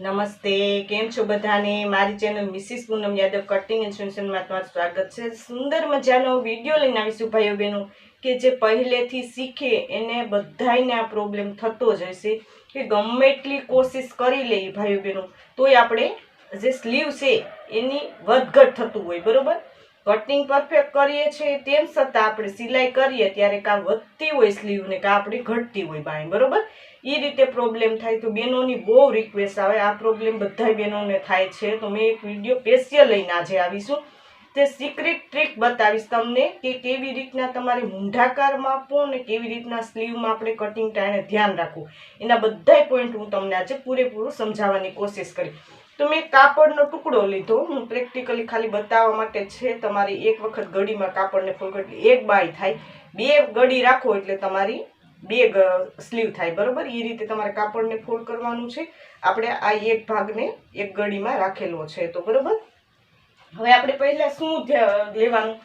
નમસ્તે, કેમ છો બધાને? મારી channel Mrs Poonam Yadav cutting and સોલ્યુશનમાં તમારું સ્વાગત છે. સુંદર મજાનો વીડિયો લઈને આવીશું ભાઈઓ બહેનો, કે જે પહેલેથી શીખે, એને બધાયને આ પ્રોબ્લેમ થતો જ હશે કે ગમે એટલી કોશિશ કરી લઈએ ભાઈઓ બહેનો, તોય આપણે જે સ્લીવ છે, એની વધઘટ થતું હોય, બરાબર? કટિંગ પરફેક્ટ કરીએ છીએ, તેમ છતાં આપણે સિલાઈ કરીએ ત્યારે કાં વધતી હોય સ્લીવને કાં આપણી ઘટતી હોય બાય, બરોબર? એ રીતે પ્રોબ્લેમ થાય તો બહેનોની બહુ રિક્વેસ્ટ આવે. આ પ્રોબ્લેમ બધા બહેનોને થાય છે. તો મેં એક વીડિયો સ્પેશિયલ લઈને આજે આવીશું. તે સિક્રેટ ટ્રીક બતાવીશ તમને કે કેવી રીતના તમારે મૂંઢાકાર માપવો અને કેવી રીતના સ્લીવમાં આપણે કટિંગ ટાણે ધ્યાન રાખવું. એના બધા પોઈન્ટ હું તમને આજે પૂરેપૂરું સમજાવવાની કોશિશ કરી. તો મેં કાપડનો ટુકડો લીધો. હું પ્રેક્ટિકલી ખાલી બતાવવા માટે છે. તમારી એક વખત ગળીમાં કાપડને ફૂલ કરી એક બાય થાય. બે ગળી રાખો એટલે તમારી બે સ્લીવ થાય, બરાબર? એ રીતે તમારે કાપડને ફોલ્ડ કરવાનું છે. આપણે આ એક ભાગને એક ગળીમાં રાખેલો છે તો, બરાબર? હવે આપણે પહેલાં શું લેવાનું?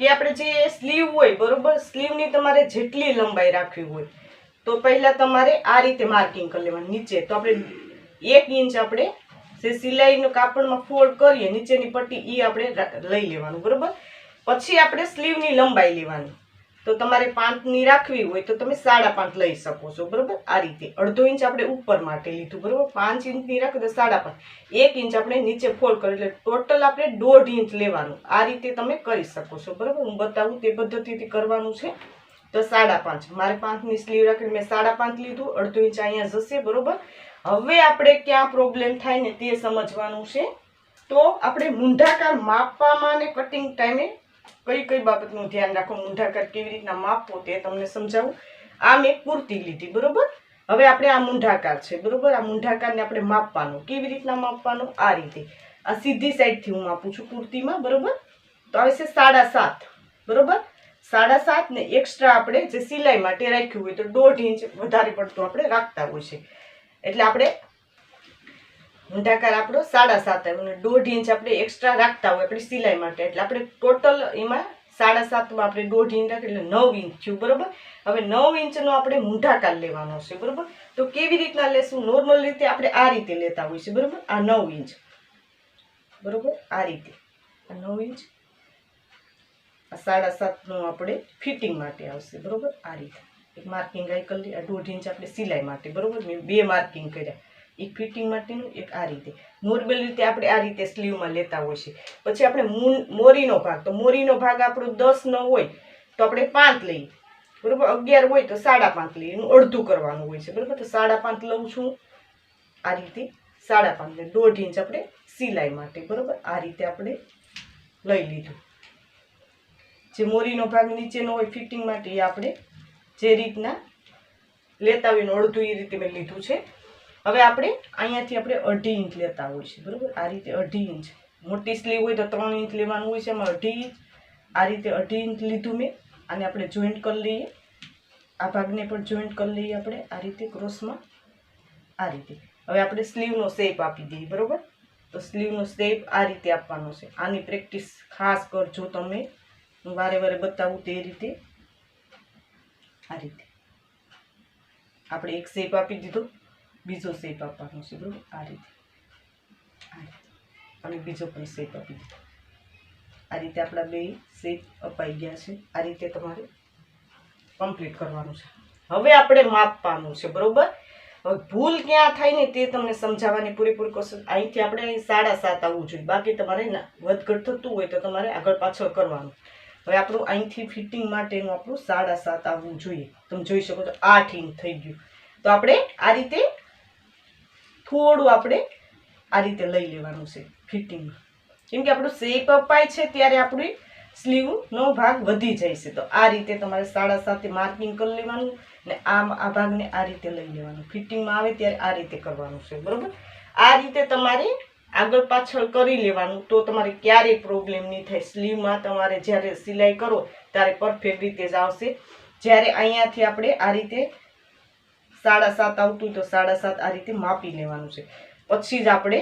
કે આપણે જે સ્લીવ હોય, બરાબર? સ્લીવની તમારે જેટલી લંબાઈ રાખવી હોય, તો પહેલાં તમારે આ રીતે માર્કિંગ કરી લેવાનું નીચે. તો આપણે એક ઇંચ આપણે જે સિલાઈનું કાપડમાં ફોલ્ડ કરીએ, નીચેની પટ્ટી એ આપણે લઈ લેવાનું, બરાબર? પછી આપણે સ્લીવની લંબાઈ લેવાની. તો તમારે પાંચની રાખવી હોય તો તમે સાડા પાંચ લઈ શકો છો, બરોબર? આ રીતે. અડધો ઇંચ આપણે ઉપર માટે લીધું, બરોબર? પાંચ ઇંચની રાખો તો સાડા પાંચ. એક ઇંચ આપણે નીચે ફોલ્ડ કરો એટલે ટોટલ આપણે દોઢ ઇંચ લેવાનું. આ રીતે તમે કરી શકો છો, બરોબર? હું બતાવું તે પદ્ધતિથી કરવાનું છે. તો સાડા પાંચ. મારે પાંચની સ્લીવ રાખીને મેં સાડા પાંચ લીધું, અડધો ઇંચ અહીંયા જશે, બરોબર? હવે આપણે ક્યાં પ્રોબ્લેમ થાય ને તે સમજવાનું છે. તો આપણે મૂંઢાકાર માપવામાં અને કટિંગ ટાઈમે કઈ કઈ બાબતનું ધ્યાન રાખો, મૂંઢાકાર કેવી રીતના માપવો તે તમને સમજાવું? આ મેં કુર્તી લીધી, બરોબર? હવે આપણે આ મૂંઢાકાર છે, બરોબર? આ મૂંઢાકારને આપણે માપવાનું. કેવી રીતના માપવાનું? આ રીતે. આ સીધી સાઈડથી હું માપું છું કુર્તીમાં, બરોબર? તો આવે છે સાડા સાત, બરોબર? સાડા સાત ને એક્સ્ટ્રા આપણે જે સિલાઈ માટે રાખ્યું હોય તો દોઢ ઇંચ વધારે પડતું આપણે રાખતા હોય છે. એટલે આપણે મૂંઢાકાર આપણો સાડા સાત આવ્યો અને દોઢ ઇંચ આપણે એક્સ્ટ્રા રાખતા હોય આપણી સિલાઈ માટે. એટલે આપણે ટોટલ એમાં સાડા સાતમાં આપણે દોઢ ઇંચ રાખીએ એટલે નવ ઇંચ થયું, બરાબર? હવે નવ ઇંચનો આપણે મૂંઢાકાર લેવાનો છે, બરાબર? તો કેવી રીતના લેશું? નોર્મલ રીતે આપણે આ રીતે લેતા હોય છે બરાબર? આ નવ ઇંચ. બરાબર? આ રીતે. આ નવ ઇંચ. આ સાડા સાતનું આપણે ફિટિંગ માટે આવશે, બરાબર? આ રીતે. એક માર્કિંગ આઈ કરી આ દોઢ ઇંચ આપણે સિલાઈ માટે, બરાબર? મેં બે માર્કિંગ કર્યા. એક ફિટિંગ માટેનું, એક આ રીતે. નોર્મલ રીતે આપણે આ રીતે સ્લીવમાં લેતા હોય છે. પછી આપણે મૂન, મોરીનો ભાગ. તો મોરીનો ભાગ આપણો દસ ન હોય, તો આપણે પાંચ લઈએ. બરોબર? અગિયાર હોય, તો સાડા પાંચ લઈએ. એનું અડધું કરવાનું હોય છે. બરોબર? તો સાડા પાંચ લઉં છું આ રીતે સાડા પાંચ દોઢ ઇંચ આપણે સિલાઈ માટે. બરોબર? આ રીતે આપણે લઈ લીધું. જે મોરીનો ભાગ નીચેનો હોય ફિટિંગ માટે, એ આપણે જે રીતના લેતા હોય અડધું એ રીતે મેં લીધું છે. હવે આપણે અહીંયાથી આપણે અઢી ઇંચ લેતા હોય છે, બરાબર? આ રીતે અઢી ઇંચ. મોટી સ્લીવ હોય તો ત્રણ ઇંચ લેવાનું હોય છે, એમાં અઢી ઇંચ. આ રીતે અઢી ઇંચ લીધું મેં, આને આપણે જોઈન્ટ કરી લઈએ. આ ભાગને પણ જોઈન્ટ કરી લઈએ આપણે, આ રીતે ક્રોસમાં આ રીતે. હવે આપણે સ્લીવનો શેપ આપી દઈએ, બરાબર? તો સ્લીવનો શેપ આ રીતે આપવાનો છે. આની પ્રેક્ટિસ ખાસ કરજો તમે. હું વારે વારે બતાવું તે રીતે. આ રીતે. આપણે એક શેપ આપી દીધો. બીજો શેપ આપવાનો છે, બરાબર? આ રીતે. આ રીતે. અને બીજો પણ શેપ આપી દીધો. આ રીતે આપણા બે શેપ અપાઈ ગયા છે. આ રીતે તમારે કમ્પ્લીટ કરવાનું છે. હવે આપણે માપવાનું છે, બરાબર? હવે ભૂલ ક્યાં થાય ને તે તમને સમજાવવાની પૂરેપૂરી કોશિશ. અહીંથી આપણે સાડા સાત આવવું જોઈએ. બાકી તમારે ના- વધઘટ થતું હોય તો તમારે આગળ પાછળ કરવાનું. હવે આપણું અહીંથી ફિટિંગ માટેનું આપણું સાડા સાત આવવું જોઈએ. તમે જોઈ શકો છો, આઠ ઇંચ થઈ ગયું. તો આપણે આ રીતે થોડું આપણે આ રીતે લઈ લેવાનું છે ફિટિંગમાં કેમ કે આપણું શેપ અપાય છે ત્યારે આપણી સ્લીવનો ભાગ વધી જાય છે. તો આ રીતે તમારે સાડા સાતે માર્કિંગ કરી લેવાનું ને આમ આ ભાગને આ રીતે લઈ લેવાનું. ફિટિંગમાં આવે ત્યારે આ રીતે કરવાનું છે. બરાબર? આ રીતે તમારે આગળ પાછળ કરી લેવાનું. તો તમારે ક્યારેય પ્રોબ્લેમ નહીં થાય. સ્લીવમાં તમારે જ્યારે સિલાઈ કરો ત્યારે પરફેક્ટ રીતે જ આવશે. જ્યારે અહીંયાથી આપણે આ રીતે સાડા સાત આવતું તો સાડા સાત આ રીતે માપી લેવાનું છે. પછી જ આપણે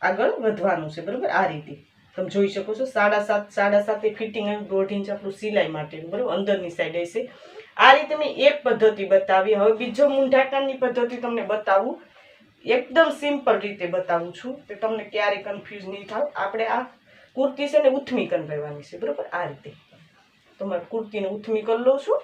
આગળ વધવાનું છે, બરાબર? આ રીતે. તમે જોઈ શકો છો, સાડા સાત સાડા સાત ફિટિંગ આવ્યું દોઢ ઇંચ આપણું સિલાઈ માટેનું બરાબર? અંદરની સાઈડ હશે. આ રીતે મેં એક પદ્ધતિ બતાવી. હવે બીજો મૂંઢાકારની પદ્ધતિ તમને બતાવું. એકદમ સિમ્પલ રીતે બતાવું છું તે તમને ક્યારે કન્ફ્યુઝ નહીં થાવ. આપણે આ કુર્તી છે ને ઉથમી લેવાની છે, બરાબર? આ રીતે. તમારે કુર્તીને ઉથમી કરી લઉં છું.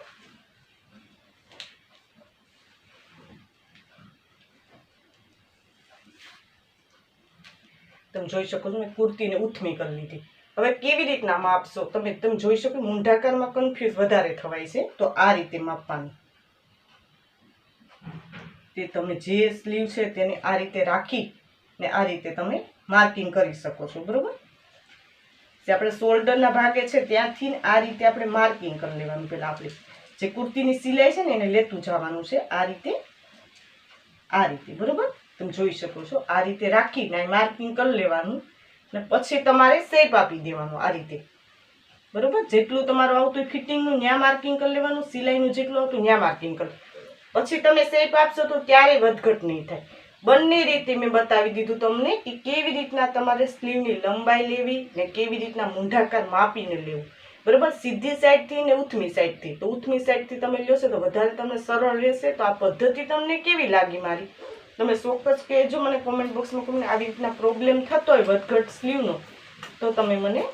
તમે જોઈ શકો છો, મેં કુર્તીને ઉથમી કરી લીધી. હવે કેવી રીતના માપશો? તમે તમે જોઈ શકો મૂંઢાકારમાં કન્ફ્યુઝ વધારે થવાય છે. તો આ રીતે માપવાનું. તે તમે જે સ્લીવ છે તેને આ રીતે રાખી ને આ રીતે તમે માર્કિંગ કરી શકો છો, બરોબર? જે આપણે શોલ્ડરના ભાગે છે ત્યાંથી આ રીતે આપણે માર્કિંગ કરી લેવાનું પહેલાં આપણે. જે કુર્તીની સિલાઈ છે ને એને લેતું જવાનું છે આ રીતે આ રીતે, બરોબર? તમે જોઈ શકો છો. આ રીતે રાખીને માર્કિંગ કરી લેવાનું ને પછી તમારે શેપ આપી દેવાનું આ રીતે. બરોબર? જેટલું તમારું આવતું ફિટિંગનું ન્યા માર્કિંગ કરી લેવાનું, સિલાઈનું જેટલું આવતું ન્યા માર્કિંગ કર પછી તમે શેપ આપશો તો ક્યારેય વધઘટ નહીં થાય. બંને રીતે મેં બતાવી દીધું તમને કે કેવી રીતના તમારે સ્લીવની લંબાઈ લેવી ને કેવી રીતના મૂંઢાકાર માપીને લેવું. બરોબર? સીધી સાઈડથી ને ઉથમી સાઈડથી. તો ઉથમી સાઈડથી તમે લ્યોશો તો વધારે તમને સરળ રહેશે. તો આ પદ્ધતિ તમને કેવી લાગી મારી? તમે ચોક્કસ કહેજો, મને કોમેન્ટ બોક્સમાં તમને આવી રીતના પ્રોબ્લેમ થતો હોય, વધઘટ સ્લીવનો, તો તમે મને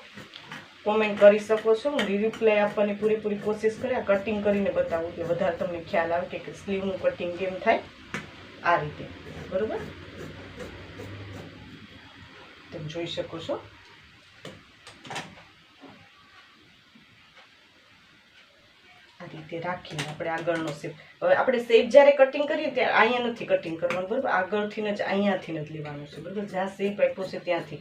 કોમેન્ટ કરી શકો છો. હું રિપ્લાય આપવાની પૂરેપૂરી કોશિશ કરી, આ કટિંગ કરીને બતાવું કે વધારે તમને ખ્યાલ આવે કે સ્લીવનું કટિંગ કેમ થાય. આ રીતે. બરાબર? તમે જોઈ શકો છો. રીતે રાખીને આપણે આગળનો શેપ હવે આપણે શેપ જ્યારે કટિંગ કરીએ ત્યારે અહીંયા નથી કટિંગ કરવાનું, બરાબર? આગળથી જ અહીંયાથી જ લેવાનું છે, બરાબર? જ્યાં શેપ આપ્યો છે ત્યાંથી.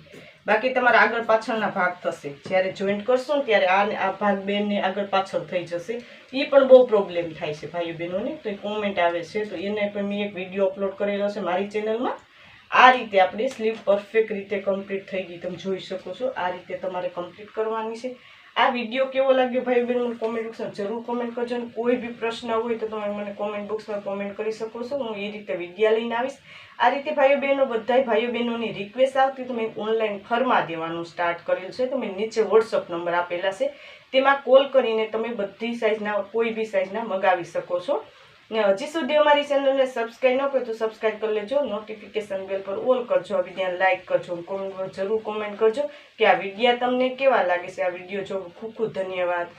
બાકી તમારા આગળ પાછળના ભાગ થશે. જ્યારે જોઈન્ટ કરશો ને ત્યારે આ આ ભાગ બેનને આગળ પાછળ થઈ જશે. એ પણ બહુ પ્રોબ્લેમ થાય છે ભાઈઓ બહેનોને. તો એ કોમેન્ટ આવે છે, તો એને પણ મેં એક વીડિયો અપલોડ કરેલો છે મારી ચેનલમાં આ રીતે આપણી સ્લીવ પરફેક્ટ રીતે કમ્પ્લીટ થઈ ગઈ. તમે જોઈ શકો છો, આ રીતે તમારે કમ્પ્લીટ કરવાની છે. આ વીડિયો કેવો લાગ્યો ભાઈ બહેનો મને કોમેન્ટ બોક્સમાં જરૂર કોમેન્ટ કરજો અને કોઈ બી પ્રશ્ન હોય તો તમે મને કોમેન્ટ બોક્સમાં કોમેન્ટ કરી શકો છો. હું એ રીતે વિડીયા લઈને આવીશ. આ રીતે ભાઈઓ બહેનો, બધાય ભાઈઓ બહેનોની રિક્વેસ્ટ આવતી તો મેં ઓનલાઈન ફરમા દેવાનું સ્ટાર્ટ કરેલું છે. તો મેં નીચે વોટ્સઅપ નંબર આપેલા છે. તેમાં કોલ કરીને તમે બધી સાઇઝના કોઈ બી સાઇઝના મગાવી શકો છો. ને હજી સુધી અમારી ચેનલને સબસ્ક્રાઈબ ન કરો તો સબસ્ક્રાઈબ કરી લેજો. નોટિફિકેશન બેલ પર ઓલ કરજો. આ વિડીયોને લાઇક કરજો. કોમેન્ટ જરૂર કોમેન્ટ કરજો કે આ વિડીયા તમને કેવા લાગે છે? આ વીડિયો જો ખૂબ ખૂબ ધન્યવાદ.